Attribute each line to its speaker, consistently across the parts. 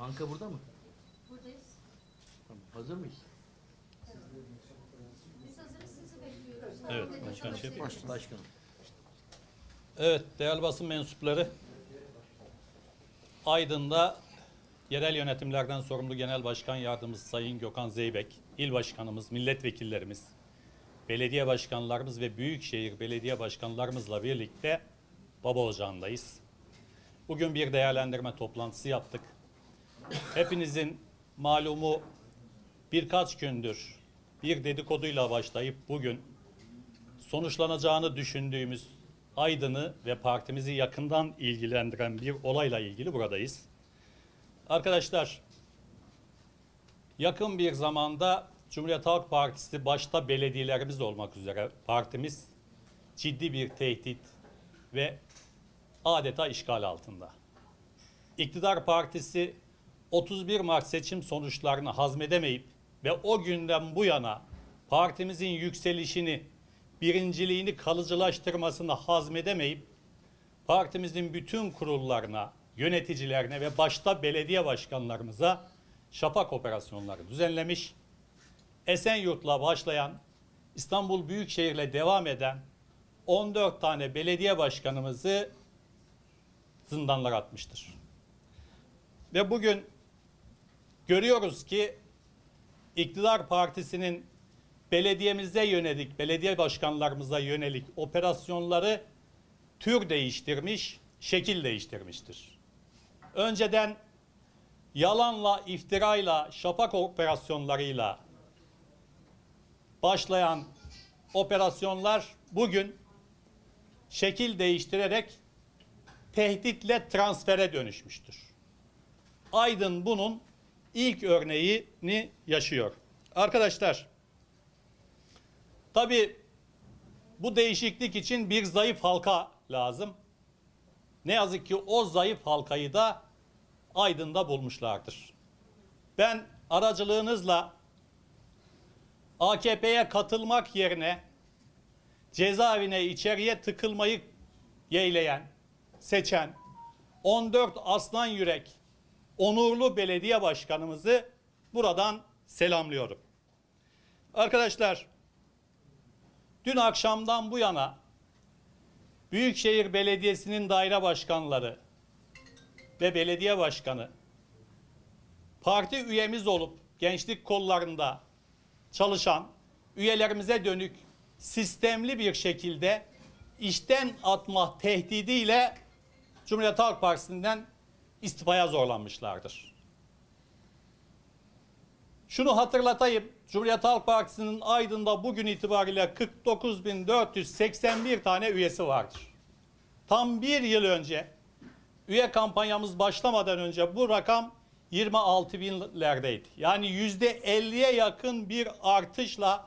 Speaker 1: Anka burada mı?
Speaker 2: Buradayız.
Speaker 1: Tamam. Hazır mıyız?
Speaker 2: Biz hazırız sizi bekliyoruz.
Speaker 3: Evet, başkan şey
Speaker 2: çalışıyoruz.
Speaker 1: Başkanım.
Speaker 3: Evet, değerli basın mensupları. Aydın'da yerel yönetimlerden sorumlu Genel Başkan Yardımcısı Sayın Gökhan Zeybek, il başkanımız, milletvekillerimiz, belediye başkanlarımız ve büyükşehir belediye başkanlarımızla birlikte Baba Ocağı'ndayız. Bugün bir değerlendirme toplantısı yaptık. Hepinizin malumu birkaç gündür bir dedikoduyla başlayıp bugün sonuçlanacağını düşündüğümüz Aydın'ı ve partimizi yakından ilgilendiren bir olayla ilgili buradayız. Arkadaşlar, yakın bir zamanda Cumhuriyet Halk Partisi başta belediyelerimiz olmak üzere partimiz ciddi bir tehdit ve adeta işgal altında. İktidar Partisi 31 Mart seçim sonuçlarını hazmedemeyip ve o günden bu yana partimizin yükselişini, birinciliğini kalıcılaştırmasını hazmedemeyip partimizin bütün kurullarına, yöneticilerine ve başta belediye başkanlarımıza şapak operasyonları düzenlemiş. Esenyurt'la başlayan, İstanbul Büyükşehir'le devam eden 14 tane belediye başkanımızı zindanlara atmıştır. Ve bugün görüyoruz ki iktidar partisinin belediyemize yönelik, belediye başkanlarımıza yönelik operasyonları tür değiştirmiş, şekil değiştirmiştir. Önceden yalanla, iftirayla, şapak operasyonlarıyla başlayan operasyonlar bugün şekil değiştirerek tehditle transfere dönüşmüştür. Aydın bunun ilk örneğini yaşıyor. Arkadaşlar, tabi bu değişiklik için bir zayıf halka lazım. Ne yazık ki o zayıf halkayı da Aydın'da bulmuşlardır. Ben aracılığınızla AKP'ye katılmak yerine cezaevine içeriye tıkılmayı yeğleyen, seçen 14 aslan yürek onurlu belediye başkanımızı buradan selamlıyorum. Arkadaşlar dün akşamdan bu yana Büyükşehir Belediyesi'nin daire başkanları ve belediye başkanı parti üyemiz olup gençlik kollarında çalışan üyelerimize dönük sistemli bir şekilde işten atma tehdidiyle Cumhuriyet Halk Partisi'nden istifaya zorlanmışlardır. Şunu hatırlatayım. Cumhuriyet Halk Partisi'nin Aydın'da bugün itibariyle 49.481 tane üyesi vardır. Tam bir yıl önce üye kampanyamız başlamadan önce bu rakam 26 binlerdeydi. Yani yüzde 50'ye yakın bir artışla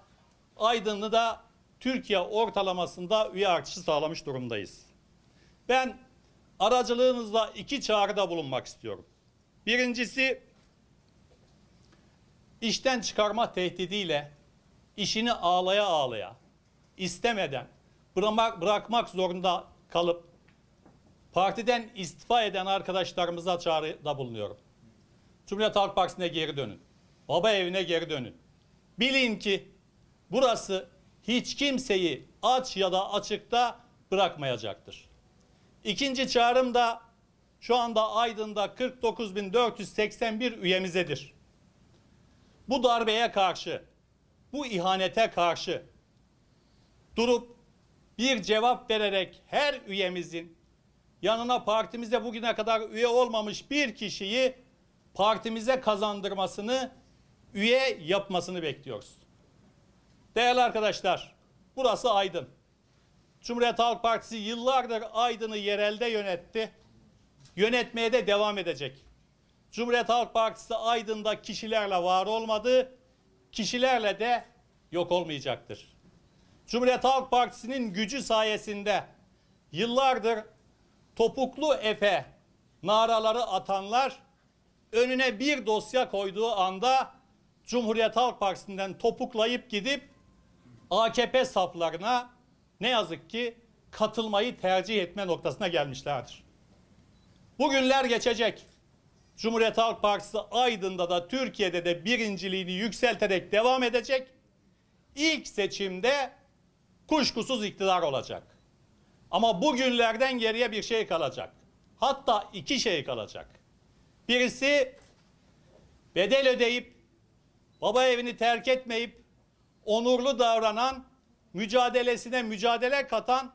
Speaker 3: Aydın'ı da Türkiye ortalamasında üye artışı sağlamış durumdayız. Ben aracılığınızla iki çağrıda bulunmak istiyorum. Birincisi işten çıkarma tehdidiyle işini ağlaya ağlaya istemeden bırakmak, zorunda kalıp partiden istifa eden arkadaşlarımıza çağrıda bulunuyorum. Cumhuriyet Halk Partisi'ne geri dönün. Baba evine geri dönün. Bilin ki burası hiç kimseyi aç ya da açıkta bırakmayacaktır. İkinci çağrım da şu anda Aydın'da 49.481 üyemizedir. Bu darbeye karşı, bu ihanete karşı durup bir cevap vererek her üyemizin yanına partimize bugüne kadar üye olmamış bir kişiyi partimize kazandırmasını, üye yapmasını bekliyoruz. Değerli arkadaşlar, burası Aydın. Cumhuriyet Halk Partisi yıllardır Aydın'ı yerelde yönetti. Yönetmeye de devam edecek. Cumhuriyet Halk Partisi Aydın'da kişilerle var olmadı, kişilerle de yok olmayacaktır. Cumhuriyet Halk Partisi'nin gücü sayesinde yıllardır topuklu Efe naraları atanlar önüne bir dosya koyduğu anda Cumhuriyet Halk Partisi'nden topuklayıp gidip AKP saflarına ne yazık ki katılmayı tercih etme noktasına gelmişlerdir. Bu günler geçecek. Cumhuriyet Halk Partisi Aydın'da da Türkiye'de de birinciliğini yükselterek devam edecek. İlk seçimde kuşkusuz iktidar olacak. Ama bugünlerden geriye bir şey kalacak. Hatta iki şey kalacak. Birisi bedel ödeyip baba evini terk etmeyip onurlu davranan, mücadelesine mücadele katan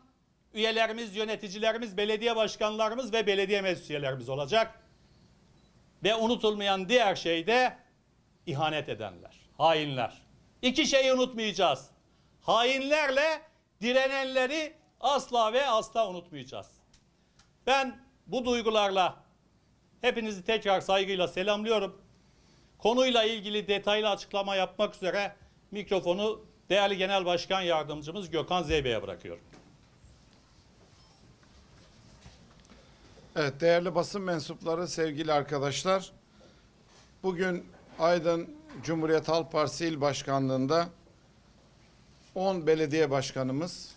Speaker 3: üyelerimiz, yöneticilerimiz, belediye başkanlarımız ve belediye meclis üyelerimiz olacak. Ve unutulmayan diğer şey de ihanet edenler, hainler. İki şeyi unutmayacağız. Hainlerle direnenleri asla ve asla unutmayacağız. Ben bu duygularla hepinizi tekrar saygıyla selamlıyorum. Konuyla ilgili detaylı açıklama yapmak üzere mikrofonu değerli Genel Başkan Yardımcımız Gökhan Zeybe'ye bırakıyorum.
Speaker 4: Evet değerli basın mensupları, sevgili arkadaşlar. Bugün Aydın Cumhuriyet Halk Partisi İl Başkanlığı'nda 10 belediye başkanımız,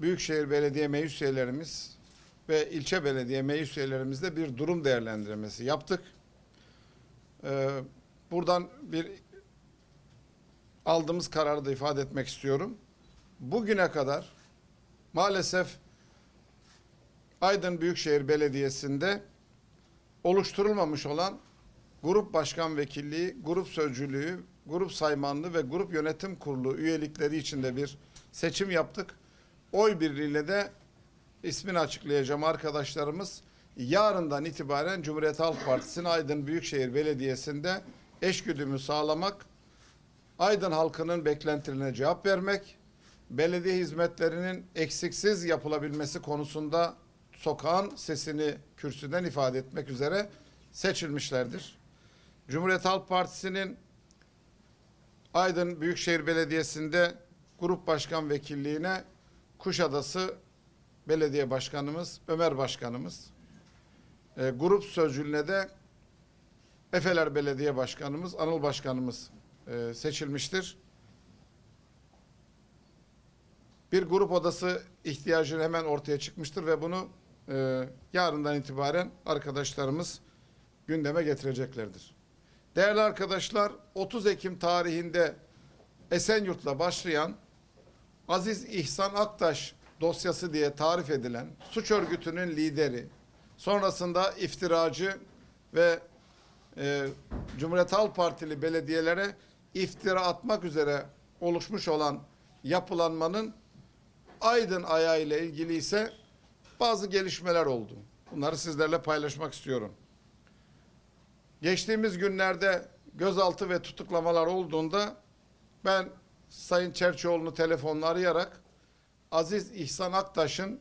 Speaker 4: Büyükşehir Belediye Meclis üyelerimiz ve ilçe belediye meclis üyelerimizle bir durum değerlendirmesi yaptık. Ee, buradan bir aldığımız kararı da ifade etmek istiyorum. Bugüne kadar maalesef Aydın Büyükşehir Belediyesi'nde oluşturulmamış olan grup başkan vekilliği, grup sözcülüğü, grup saymanlığı ve grup yönetim kurulu üyelikleri içinde bir seçim yaptık. Oy birliğiyle de ismini açıklayacağım arkadaşlarımız yarından itibaren Cumhuriyet Halk Partisi'nin Aydın Büyükşehir Belediyesi'nde eşgüdümü sağlamak, Aydın halkının beklentilerine cevap vermek, belediye hizmetlerinin eksiksiz yapılabilmesi konusunda sokağın sesini kürsüden ifade etmek üzere seçilmişlerdir. Cumhuriyet Halk Partisi'nin Aydın Büyükşehir Belediyesi'nde grup başkan vekilliğine Kuşadası Belediye Başkanımız Ömer Başkanımız, e, grup sözcülüğüne de Efeler Belediye Başkanımız Anıl Başkanımız e, seçilmiştir. Bir grup odası ihtiyacı hemen ortaya çıkmıştır ve bunu e, yarından itibaren arkadaşlarımız gündeme getireceklerdir. Değerli arkadaşlar 30 Ekim tarihinde Esenyurt'la başlayan Aziz İhsan Aktaş dosyası diye tarif edilen suç örgütünün lideri, sonrasında iftiracı ve e, Cumhuriyet Halk Partili belediyelere iftira atmak üzere oluşmuş olan yapılanmanın Aydın ayağı ile ilgili ise bazı gelişmeler oldu. Bunları sizlerle paylaşmak istiyorum. Geçtiğimiz günlerde gözaltı ve tutuklamalar olduğunda ben Sayın Çerçioğlu'nu telefonla arayarak Aziz İhsan Aktaş'ın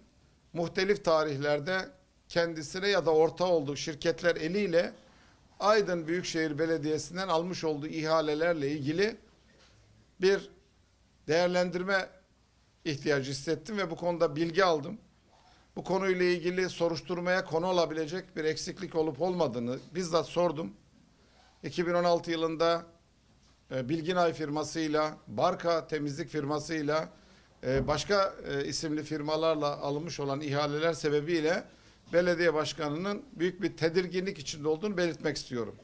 Speaker 4: muhtelif tarihlerde kendisine ya da orta olduğu şirketler eliyle Aydın Büyükşehir Belediyesi'nden almış olduğu ihalelerle ilgili bir değerlendirme ihtiyacı hissettim ve bu konuda bilgi aldım. Bu konuyla ilgili soruşturmaya konu olabilecek bir eksiklik olup olmadığını bizzat sordum. 2016 yılında e, Bilginay firmasıyla, Barka temizlik firmasıyla, e, başka e, isimli firmalarla alınmış olan ihaleler sebebiyle belediye başkanının büyük bir tedirginlik içinde olduğunu belirtmek istiyorum.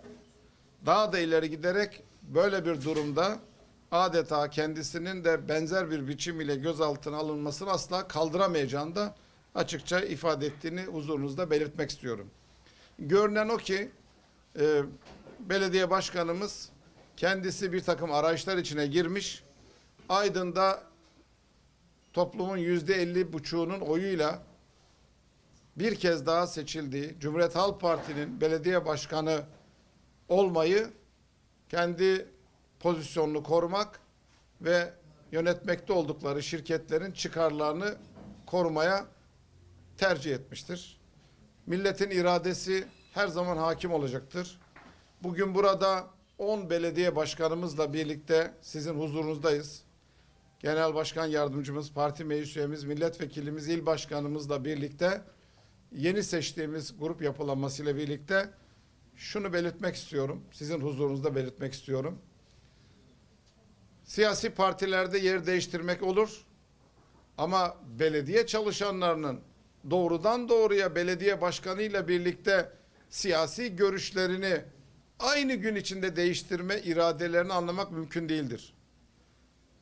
Speaker 4: Daha da ileri giderek böyle bir durumda adeta kendisinin de benzer bir biçim ile gözaltına alınmasını asla kaldıramayacağını da açıkça ifade ettiğini huzurunuzda belirtmek istiyorum. Görünen o ki e, belediye başkanımız kendisi bir takım arayışlar içine girmiş. Aydın'da toplumun yüzde elli buçuğunun oyuyla bir kez daha seçildiği Cumhuriyet Halk Parti'nin belediye başkanı olmayı kendi pozisyonunu korumak ve yönetmekte oldukları şirketlerin çıkarlarını korumaya tercih etmiştir. Milletin iradesi her zaman hakim olacaktır. Bugün burada 10 belediye başkanımızla birlikte sizin huzurunuzdayız. Genel Başkan Yardımcımız, parti meclis üyemiz, milletvekilimiz, il başkanımızla birlikte yeni seçtiğimiz grup yapılanmasıyla birlikte şunu belirtmek istiyorum. Sizin huzurunuzda belirtmek istiyorum. Siyasi partilerde yer değiştirmek olur. Ama belediye çalışanlarının doğrudan doğruya belediye başkanıyla birlikte siyasi görüşlerini aynı gün içinde değiştirme iradelerini anlamak mümkün değildir.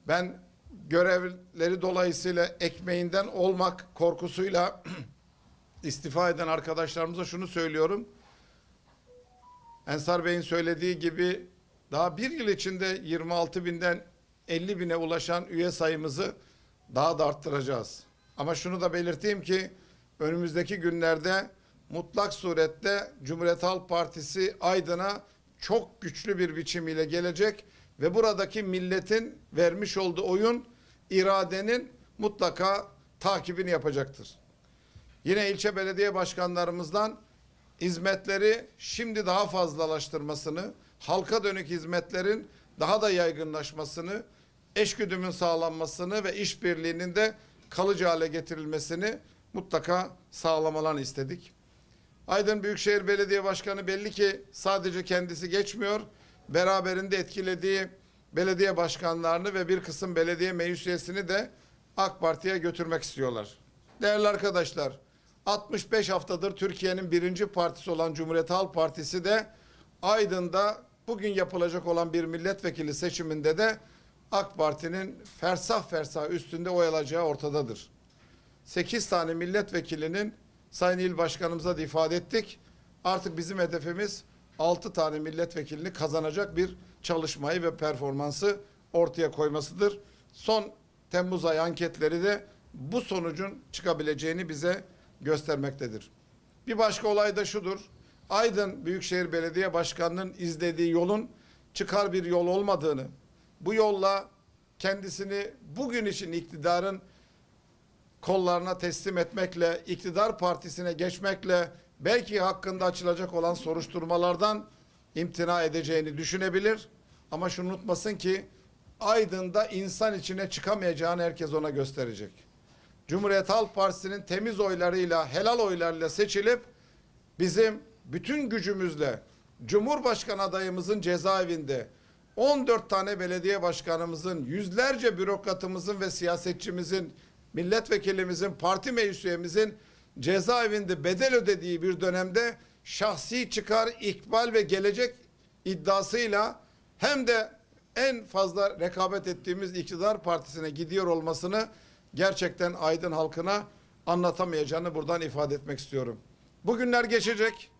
Speaker 4: Ben görevleri dolayısıyla ekmeğinden olmak korkusuyla istifa eden arkadaşlarımıza şunu söylüyorum. Ensar Bey'in söylediği gibi daha bir yıl içinde 26 binden 50 bine ulaşan üye sayımızı daha da arttıracağız. Ama şunu da belirteyim ki önümüzdeki günlerde mutlak surette Cumhuriyet Halk Partisi Aydın'a çok güçlü bir biçimiyle gelecek ve buradaki milletin vermiş olduğu oyun iradenin mutlaka takibini yapacaktır. Yine ilçe belediye başkanlarımızdan hizmetleri şimdi daha fazlalaştırmasını, halka dönük hizmetlerin daha da yaygınlaşmasını, eşgüdümün sağlanmasını ve işbirliğinin de kalıcı hale getirilmesini mutlaka sağlamalarını istedik. Aydın Büyükşehir Belediye Başkanı belli ki sadece kendisi geçmiyor, beraberinde etkilediği belediye başkanlarını ve bir kısım belediye meclis üyesini de AK Parti'ye götürmek istiyorlar. Değerli arkadaşlar, 65 haftadır Türkiye'nin birinci partisi olan Cumhuriyet Halk Partisi de Aydın'da bugün yapılacak olan bir milletvekili seçiminde de AK Parti'nin fersah fersah üstünde oy alacağı ortadadır. 8 tane milletvekilinin Sayın İl Başkanımıza da ifade ettik. Artık bizim hedefimiz 6 tane milletvekilini kazanacak bir çalışmayı ve performansı ortaya koymasıdır. Son Temmuz ayı anketleri de bu sonucun çıkabileceğini bize göstermektedir. Bir başka olay da şudur. Aydın Büyükşehir Belediye Başkanı'nın izlediği yolun çıkar bir yol olmadığını, bu yolla kendisini bugün için iktidarın kollarına teslim etmekle, iktidar partisine geçmekle belki hakkında açılacak olan soruşturmalardan imtina edeceğini düşünebilir. Ama şunu unutmasın ki Aydın'da insan içine çıkamayacağını herkes ona gösterecek. Cumhuriyet Halk Partisi'nin temiz oylarıyla, helal oylarıyla seçilip bizim bütün gücümüzle Cumhurbaşkanı adayımızın cezaevinde 14 tane belediye başkanımızın, yüzlerce bürokratımızın ve siyasetçimizin, milletvekilimizin, parti meclis üyemizin cezaevinde bedel ödediği bir dönemde şahsi çıkar, ikbal ve gelecek iddiasıyla hem de en fazla rekabet ettiğimiz iktidar partisine gidiyor olmasını gerçekten Aydın halkına anlatamayacağını buradan ifade etmek istiyorum. Bugünler geçecek.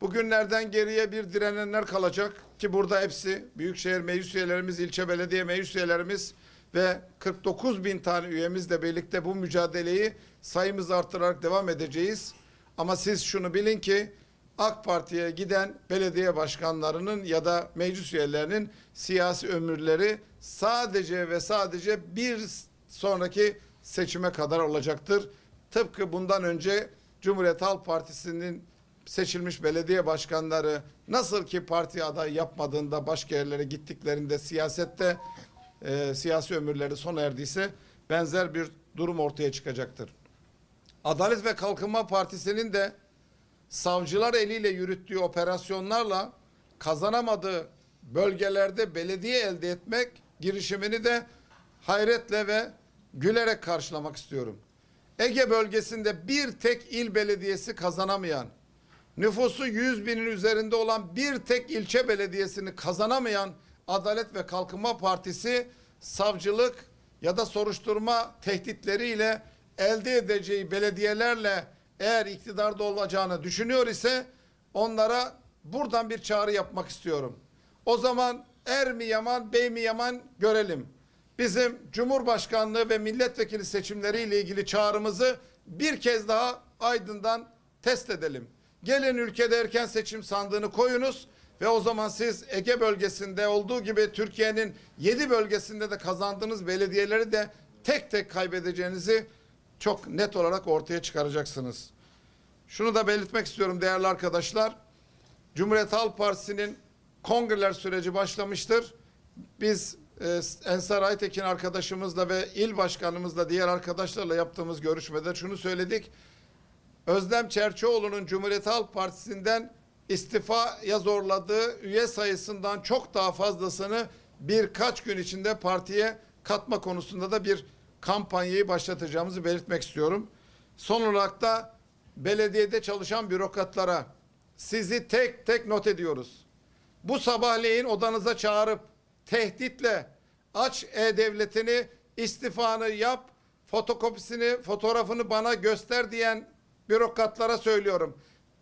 Speaker 4: Bugünlerden geriye bir direnenler kalacak ki burada hepsi büyükşehir meclis üyelerimiz, ilçe belediye meclis üyelerimiz ve 49 bin tane üyemizle birlikte bu mücadeleyi sayımızı arttırarak devam edeceğiz. Ama siz şunu bilin ki AK Parti'ye giden belediye başkanlarının ya da meclis üyelerinin siyasi ömürleri sadece ve sadece bir sonraki seçime kadar olacaktır. Tıpkı bundan önce Cumhuriyet Halk Partisi'nin seçilmiş belediye başkanları nasıl ki parti adayı yapmadığında başka yerlere gittiklerinde siyasette e, siyasi ömürleri sona erdiyse benzer bir durum ortaya çıkacaktır. Adalet ve Kalkınma Partisi'nin de savcılar eliyle yürüttüğü operasyonlarla kazanamadığı bölgelerde belediye elde etmek girişimini de hayretle ve gülerek karşılamak istiyorum. Ege bölgesinde bir tek il belediyesi kazanamayan, nüfusu 100 binin üzerinde olan bir tek ilçe belediyesini kazanamayan Adalet ve Kalkınma Partisi savcılık ya da soruşturma tehditleriyle ede edeceği belediyelerle eğer iktidarda olacağını düşünüyor ise onlara buradan bir çağrı yapmak istiyorum. O zaman er mi yaman, bey mi yaman görelim. Bizim Cumhurbaşkanlığı ve milletvekili seçimleriyle ilgili çağrımızı bir kez daha Aydın'dan test edelim. Gelin ülkede erken seçim sandığını koyunuz ve o zaman siz Ege bölgesinde olduğu gibi Türkiye'nin yedi bölgesinde de kazandığınız belediyeleri de tek tek kaybedeceğinizi çok net olarak ortaya çıkaracaksınız. Şunu da belirtmek istiyorum değerli arkadaşlar. Cumhuriyet Halk Partisi'nin kongreler süreci başlamıştır. Biz e, Ensar Aytekin arkadaşımızla ve il başkanımızla diğer arkadaşlarla yaptığımız görüşmede şunu söyledik. Özlem Çerçioğlu'nun Cumhuriyet Halk Partisi'nden istifaya zorladığı üye sayısından çok daha fazlasını birkaç gün içinde partiye katma konusunda da bir kampanyayı başlatacağımızı belirtmek istiyorum. Son olarak da belediyede çalışan bürokratlara sizi tek tek not ediyoruz. Bu sabahleyin odanıza çağırıp tehditle aç e-devletini istifanı yap, fotokopisini, fotoğrafını bana göster diyen bürokratlara söylüyorum.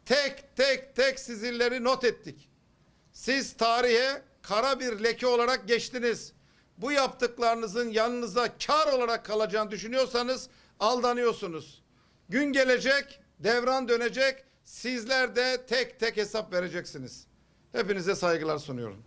Speaker 4: Tek tek tek sizilleri not ettik. Siz tarihe kara bir leke olarak geçtiniz. Bu yaptıklarınızın yanınıza kar olarak kalacağını düşünüyorsanız aldanıyorsunuz. Gün gelecek, devran dönecek. Sizler de tek tek hesap vereceksiniz. Hepinize saygılar sunuyorum.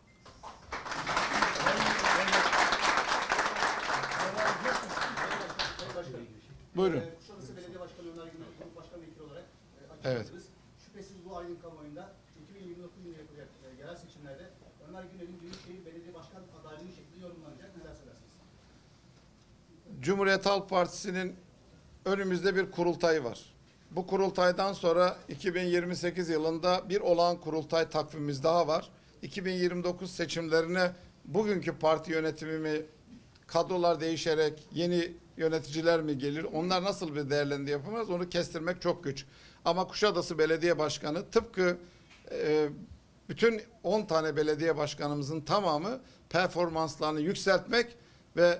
Speaker 4: Buyurun.
Speaker 5: Ee, Kuşadası Belediye Başkanı Ömer Güney, Grup Başkan Vekili olarak e,
Speaker 4: Evet.
Speaker 5: açıkladınız. Şüphesiz bu ayın kamuoyunda 2029 yılında yapılacak e, yerel seçimlerde Ömer Güney'in Büyükşehir Belediye Başkan adaylığı şeklinde yorumlanacak. Neler söylersiniz?
Speaker 4: Cumhuriyet Halk Partisi'nin önümüzde bir kurultayı var. Bu kurultaydan sonra 2028 yılında bir olağan kurultay takvimimiz daha var. 2029 seçimlerine bugünkü parti yönetimi mi, kadrolar değişerek yeni yöneticiler mi gelir? Onlar nasıl bir değerlendi yapamaz onu kestirmek çok güç. Ama Kuşadası Belediye Başkanı tıpkı e, bütün 10 tane belediye başkanımızın tamamı performanslarını yükseltmek ve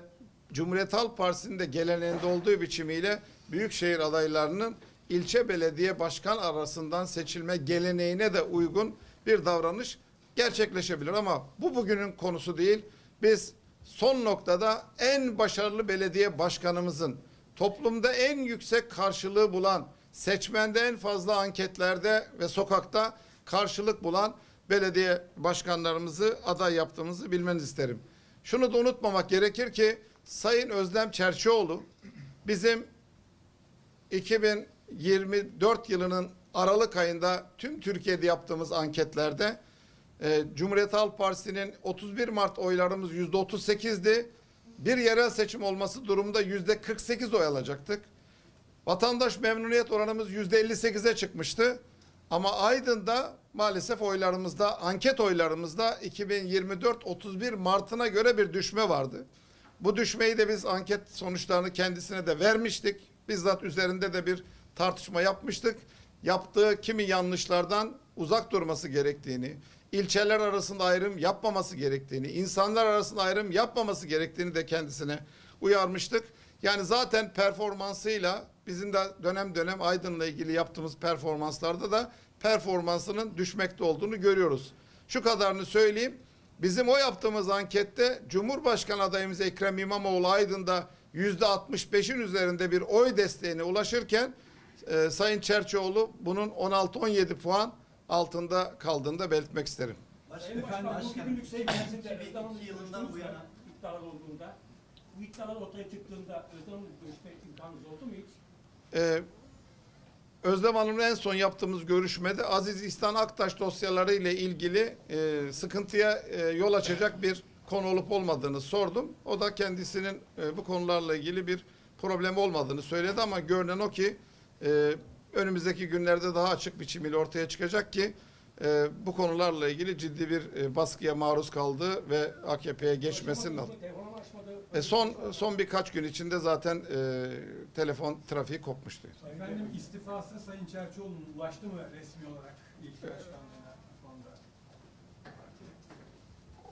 Speaker 4: Cumhuriyet Halk Partisi'nin de geleneğinde olduğu biçimiyle büyükşehir adaylarının ilçe belediye başkan arasından seçilme geleneğine de uygun bir davranış gerçekleşebilir ama bu bugünün konusu değil. Biz son noktada en başarılı belediye başkanımızın toplumda en yüksek karşılığı bulan, seçmende en fazla anketlerde ve sokakta karşılık bulan belediye başkanlarımızı aday yaptığımızı bilmenizi isterim. Şunu da unutmamak gerekir ki Sayın Özlem Çerçioğlu bizim 2024 yılının Aralık ayında tüm Türkiye'de yaptığımız anketlerde e, Cumhuriyet Halk Partisi'nin 31 Mart oylarımız yüzde 38'di. Bir yerel seçim olması durumunda yüzde 48 oy alacaktık. Vatandaş memnuniyet oranımız yüzde 58'e çıkmıştı. Ama Aydın'da maalesef oylarımızda, anket oylarımızda 2024 31 Mart'ına göre bir düşme vardı. Bu düşmeyi de biz anket sonuçlarını kendisine de vermiştik. Bizzat üzerinde de bir tartışma yapmıştık. Yaptığı kimi yanlışlardan uzak durması gerektiğini, ilçeler arasında ayrım yapmaması gerektiğini, insanlar arasında ayrım yapmaması gerektiğini de kendisine uyarmıştık. Yani zaten performansıyla bizim de dönem dönem Aydın'la ilgili yaptığımız performanslarda da performansının düşmekte olduğunu görüyoruz. Şu kadarını söyleyeyim. Bizim o yaptığımız ankette Cumhurbaşkanı adayımız Ekrem İmamoğlu Aydın'da yüzde 65'in üzerinde bir oy desteğine ulaşırken e, Sayın Çerçioğlu bunun 16-17 puan altında kaldığını da belirtmek isterim.
Speaker 6: Sayın Başkan, bu bugünlük seçiminde Özlem'in yılından bu yana iddialar olduğunda, bu iddialar ortaya çıktığında Özlem'in görüşme imkanınız oldu mu hiç?
Speaker 4: Ee, Özlem Hanım'la en son yaptığımız görüşmede Aziz İhsan Aktaş dosyaları ile ilgili e, sıkıntıya e, yol açacak bir konu olup olmadığını sordum. O da kendisinin e, bu konularla ilgili bir problem olmadığını söyledi ama görünen o ki e, önümüzdeki günlerde daha açık biçimiyle ortaya çıkacak ki e, bu konularla ilgili ciddi bir e, baskıya maruz kaldı ve AKP'ye geçmesinin e, son son birkaç gün içinde zaten e, telefon trafiği kopmuştu.
Speaker 7: Efendim istifası Sayın Çerçioğlu'nun ulaştı mı resmi olarak ilk başkanlığına?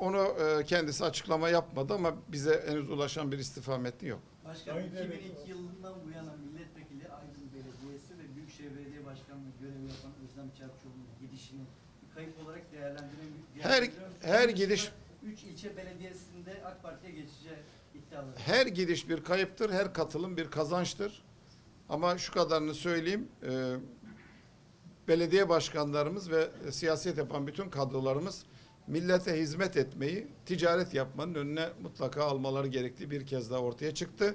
Speaker 4: Onu e, kendisi açıklama yapmadı ama bize henüz ulaşan bir istifa metni yok.
Speaker 8: Başkanım
Speaker 7: öyle.
Speaker 8: 2002 yılından bu yana milletvekili Aydın Belediyesi ve Büyükşehir Belediye Başkanlığı görevi yapan Özlem Çarpçıoğlu'nun gidişini bir kayıp olarak değerlendirebiliyor
Speaker 4: Her- her gidiş-
Speaker 8: 3 ilçe belediyesinde AK Parti'ye geçeceği iddiaları.
Speaker 4: Her gidiş bir kayıptır, her katılım bir kazançtır. Ama şu kadarını söyleyeyim, e, belediye başkanlarımız ve siyaset yapan bütün kadrolarımız millete hizmet etmeyi, ticaret yapmanın önüne mutlaka almaları gerektiği bir kez daha ortaya çıktı.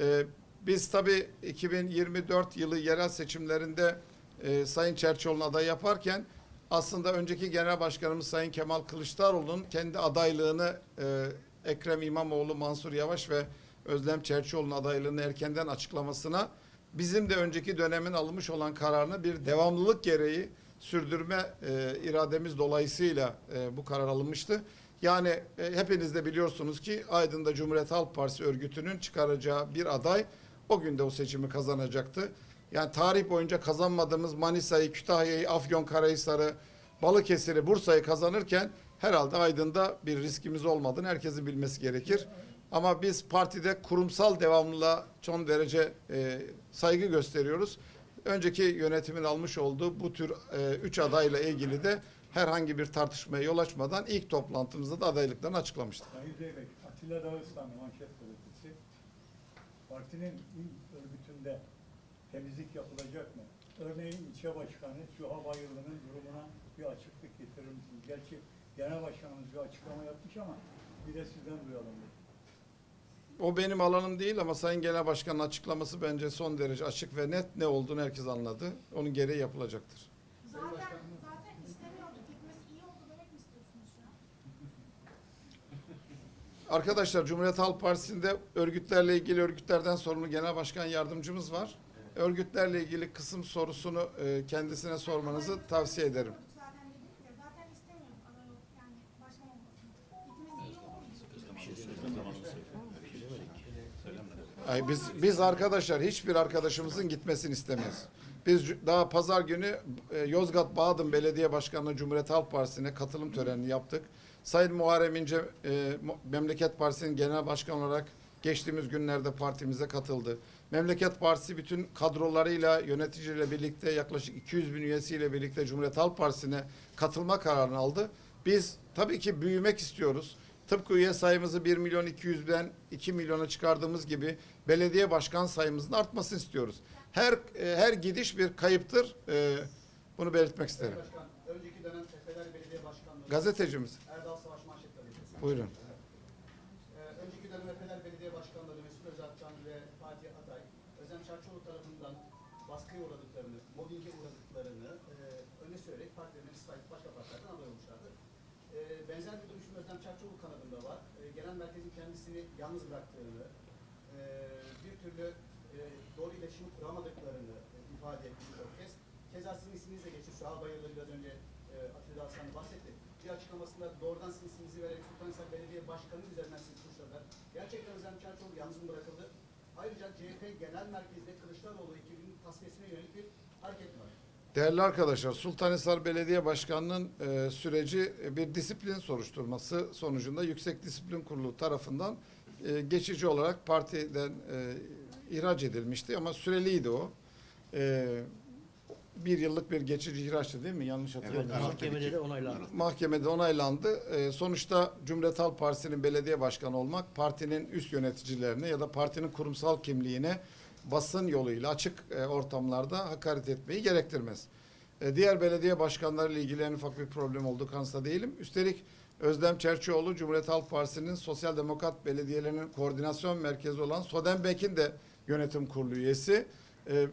Speaker 4: E, biz tabii 2024 yılı yerel seçimlerinde e, Sayın Çerçioğlu'nun aday yaparken aslında önceki genel başkanımız Sayın Kemal Kılıçdaroğlu'nun kendi adaylığını e, Ekrem İmamoğlu, Mansur Yavaş ve Özlem Çerçioğlu'nun adaylığını erkenden açıklamasına bizim de önceki dönemin alınmış olan kararını bir devamlılık gereği sürdürme e, irademiz dolayısıyla e, bu karar alınmıştı. Yani e, hepiniz de biliyorsunuz ki Aydın'da Cumhuriyet Halk Partisi örgütünün çıkaracağı bir aday o gün de o seçimi kazanacaktı. Yani tarih boyunca kazanmadığımız Manisa'yı, Kütahya'yı, Afyonkarahisar'ı, Balıkesir'i, Bursa'yı kazanırken herhalde Aydın'da bir riskimiz olmadığını herkesin bilmesi gerekir. Ama biz partide kurumsal devamlılığa son derece e, saygı gösteriyoruz. Önceki yönetimin almış olduğu bu tür e, üç adayla ilgili de herhangi bir tartışmaya yol açmadan ilk toplantımızda da adaylıklarını açıklamıştık.
Speaker 9: Sayın Zeybek, Atilla Dağıstan manşet gazetesi. Partinin il örgütünde temizlik yapılacak mı? Örneğin ilçe başkanı Suha Bayırlı'nın durumuna bir açıklık getirir misiniz? Gerçi genel başkanımız bir açıklama yapmış ama bir de sizden duyalım.
Speaker 4: O benim alanım değil ama Sayın Genel Başkan'ın açıklaması bence son derece açık ve net ne olduğunu herkes anladı. Onun gereği yapılacaktır.
Speaker 2: Zaten, zaten istemiyorduk. Gitmesi iyi oldu demek mi istiyorsunuz şu an?
Speaker 4: Arkadaşlar Cumhuriyet Halk Partisi'nde örgütlerle ilgili örgütlerden sorumlu genel başkan yardımcımız var. Örgütlerle ilgili kısım sorusunu e, kendisine sormanızı tavsiye ederim. Ay biz biz arkadaşlar hiçbir arkadaşımızın gitmesini istemeyiz. Biz daha pazar günü e, Yozgat Bağdım Belediye Başkanlığı Cumhuriyet Halk Partisi'ne katılım törenini yaptık. Sayın Muharrem İnce e, Memleket Partisi'nin genel başkan olarak geçtiğimiz günlerde partimize katıldı. Memleket Partisi bütün kadrolarıyla yöneticileriyle birlikte yaklaşık 200 bin üyesiyle birlikte Cumhuriyet Halk Partisi'ne katılma kararını aldı. Biz tabii ki büyümek istiyoruz. Tıpkı üye sayımızı 1 milyon 200'den 2 milyona çıkardığımız gibi belediye başkan sayımızın artmasını istiyoruz. Her e, her gidiş bir kayıptır. E, bunu belirtmek isterim.
Speaker 5: Başkan, önceki dönem Belediye Başkanlığı
Speaker 4: Gazetecimiz.
Speaker 5: Erdal Savaş Manşet Gazetesi.
Speaker 4: Buyurun.
Speaker 5: Yalnız bıraktığını, e, bir türlü e, doğru iletişimi kuramadıklarını e, ifade etti birçok kez. Keza sizin isminiz de geçti. Suha Bayırlı biraz önce e, Atilla Aslan bahsetti. Bir açıklamasında doğrudan sizin isminizi vererek Sultanhisar Belediye Başkanı üzerinden sizi suçladılar. Gerçekten Özlem Çerçoğlu yalnız mı bırakıldı? Ayrıca CHP Genel Merkez'de Kılıçdaroğlu ekibinin tasfiyesine yönelik bir hareket var.
Speaker 4: Değerli arkadaşlar, Sultanhisar Belediye Başkanı'nın e, süreci e, bir disiplin soruşturması sonucunda Yüksek Disiplin Kurulu tarafından e, geçici olarak partiden e, ihraç edilmişti ama süreliydi o. E, bir yıllık bir geçici ihraçtı değil mi? Yanlış hatırlamıyorum.
Speaker 1: Mahkemede de onaylandı.
Speaker 4: mahkemede onaylandı. Ee, sonuçta Cumhuriyet Halk Partisi'nin belediye başkanı olmak partinin üst yöneticilerine ya da partinin kurumsal kimliğine basın yoluyla açık e, ortamlarda hakaret etmeyi gerektirmez. E, diğer belediye başkanları ile ilgili en ufak bir problem olduğu kanısında değilim. Üstelik Özlem Çerçioğlu Cumhuriyet Halk Partisi'nin Sosyal Demokrat Belediyelerinin koordinasyon merkezi olan Sodenbek'in de yönetim kurulu üyesi. E,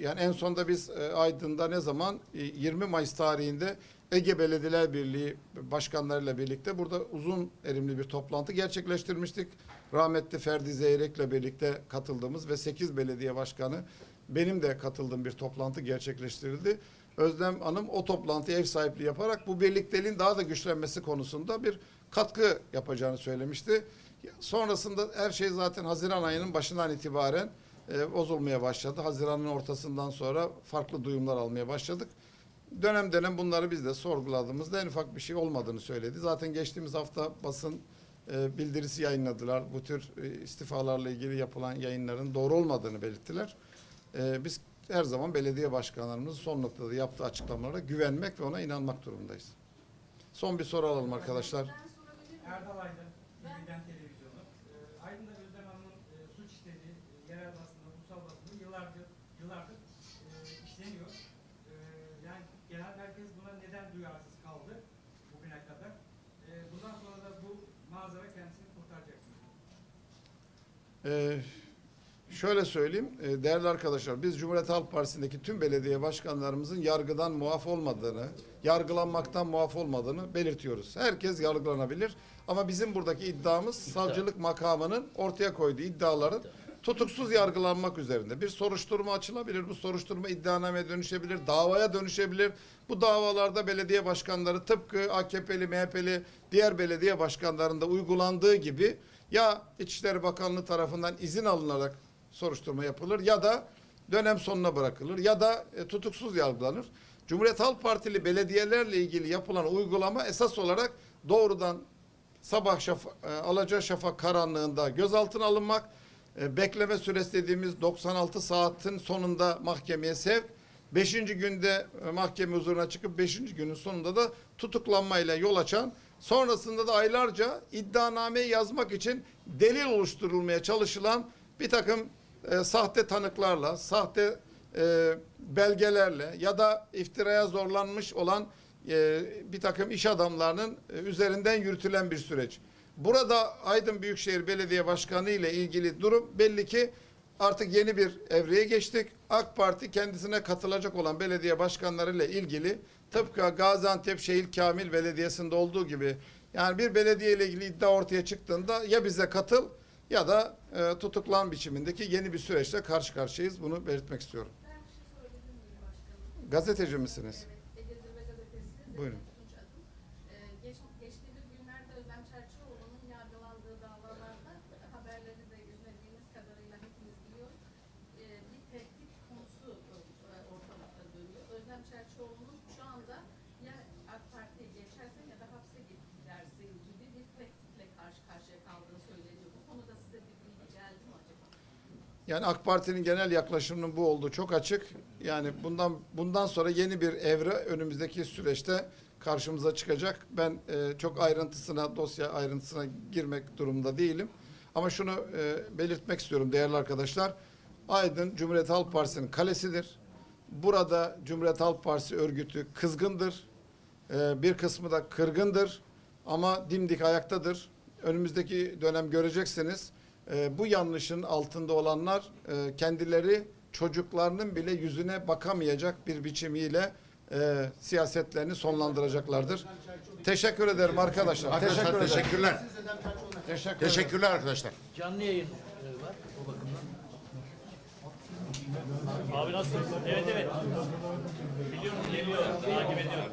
Speaker 4: yani en sonda biz e, Aydın'da ne zaman E, 20 Mayıs tarihinde Ege Belediyeler Birliği başkanlarıyla birlikte burada uzun erimli bir toplantı gerçekleştirmiştik. Rahmetli Ferdi Zeyrek'le birlikte katıldığımız ve 8 belediye başkanı benim de katıldığım bir toplantı gerçekleştirildi. Özlem Hanım o toplantıya ev sahipliği yaparak bu birlikteliğin daha da güçlenmesi konusunda bir katkı yapacağını söylemişti. Sonrasında her şey zaten Haziran ayının başından itibaren e, bozulmaya başladı. Haziran'ın ortasından sonra farklı duyumlar almaya başladık. Dönem dönem bunları biz de sorguladığımızda en ufak bir şey olmadığını söyledi. Zaten geçtiğimiz hafta basın e, bildirisi yayınladılar. Bu tür e, istifalarla ilgili yapılan yayınların doğru olmadığını belirttiler. E, biz her zaman belediye başkanlarımızın son noktada yaptığı açıklamalara güvenmek ve ona inanmak durumundayız. Son bir soru alalım arkadaşlar.
Speaker 7: Erdal Aydın, Bilgiden Televizyonu. Ee, Aydın'da Özlem Hanım'ın e, suç işlediği e, yerel basında, ulusal basında yıllardır, yıllardır e, işleniyor. E, yani genel merkez buna neden duyarsız kaldı bugüne kadar? E, bundan sonra da bu manzara kendisini kurtaracak mı?
Speaker 4: Ee, şöyle söyleyeyim, e, değerli arkadaşlar, biz Cumhuriyet Halk Partisi'ndeki tüm belediye başkanlarımızın yargıdan muaf olmadığını, yargılanmaktan muaf olmadığını belirtiyoruz. Herkes yargılanabilir ama bizim buradaki iddiamız savcılık makamının ortaya koyduğu iddiaların tutuksuz yargılanmak üzerinde. Bir soruşturma açılabilir, bu soruşturma iddianameye dönüşebilir, davaya dönüşebilir. Bu davalarda belediye başkanları tıpkı AKP'li, MHP'li diğer belediye başkanlarında uygulandığı gibi ya İçişleri Bakanlığı tarafından izin alınarak soruşturma yapılır ya da dönem sonuna bırakılır ya da e, tutuksuz yargılanır. Cumhuriyet Halk Partili belediyelerle ilgili yapılan uygulama esas olarak doğrudan sabah şafa, e, alaca şafak karanlığında gözaltına alınmak, e, bekleme süresi dediğimiz 96 saatin sonunda mahkemeye sevk, beşinci günde e, mahkeme huzuruna çıkıp beşinci günün sonunda da tutuklanmayla yol açan, sonrasında da aylarca iddianame yazmak için delil oluşturulmaya çalışılan bir takım e, sahte tanıklarla, sahte e, belgelerle ya da iftiraya zorlanmış olan e, bir takım iş adamlarının e, üzerinden yürütülen bir süreç. Burada Aydın Büyükşehir Belediye Başkanı ile ilgili durum belli ki artık yeni bir evreye geçtik. AK Parti kendisine katılacak olan belediye başkanları ile ilgili tıpkı Gaziantep Şehir Kamil Belediyesi'nde olduğu gibi yani bir belediye ile ilgili iddia ortaya çıktığında ya bize katıl ya da e, tutuklan biçimindeki yeni bir süreçle karşı karşıyayız. Bunu belirtmek istiyorum.
Speaker 2: Şey?
Speaker 4: Gazeteci misiniz?
Speaker 2: Evet,
Speaker 4: Buyurun.
Speaker 2: Tunç adım. Ee, geç, geçtiğimiz günlerde Özlem Çerçioğlu'nun yargılandığı davalarda haberleri de izlediğimiz kadarıyla hepimiz biliyoruz. Ee, bir tehdit konusu e, ortalıkta dönüyor. Özlem Çerçioğlu'nun şu anda ya AK Parti'ye geçersen ya da hapse gidersin gibi bir tehditle karşı karşıya kaldığı söyleniyor. Bu konuda size bir bilgi geldi mi acaba?
Speaker 4: Yani AK Parti'nin genel yaklaşımının bu olduğu çok açık. Yani bundan bundan sonra yeni bir evre önümüzdeki süreçte karşımıza çıkacak. Ben e, çok ayrıntısına, dosya ayrıntısına girmek durumunda değilim. Ama şunu e, belirtmek istiyorum değerli arkadaşlar. Aydın Cumhuriyet Halk Partisi'nin kalesidir. Burada Cumhuriyet Halk Partisi örgütü kızgındır. E, bir kısmı da kırgındır. Ama dimdik ayaktadır. Önümüzdeki dönem göreceksiniz. E, bu yanlışın altında olanlar e, kendileri çocuklarının bile yüzüne bakamayacak bir biçimiyle e, siyasetlerini sonlandıracaklardır. Teşekkür ederim arkadaşlar.
Speaker 10: Arkadaşlar
Speaker 4: teşekkür ederim.
Speaker 10: teşekkürler.
Speaker 4: Teşekkür.
Speaker 10: Teşekkürler arkadaşlar.
Speaker 1: Canlı yayın e, var o bakımdan.
Speaker 3: Abi nasılsın? Evet evet. Biliyorum geliyor. Takip ediyorum.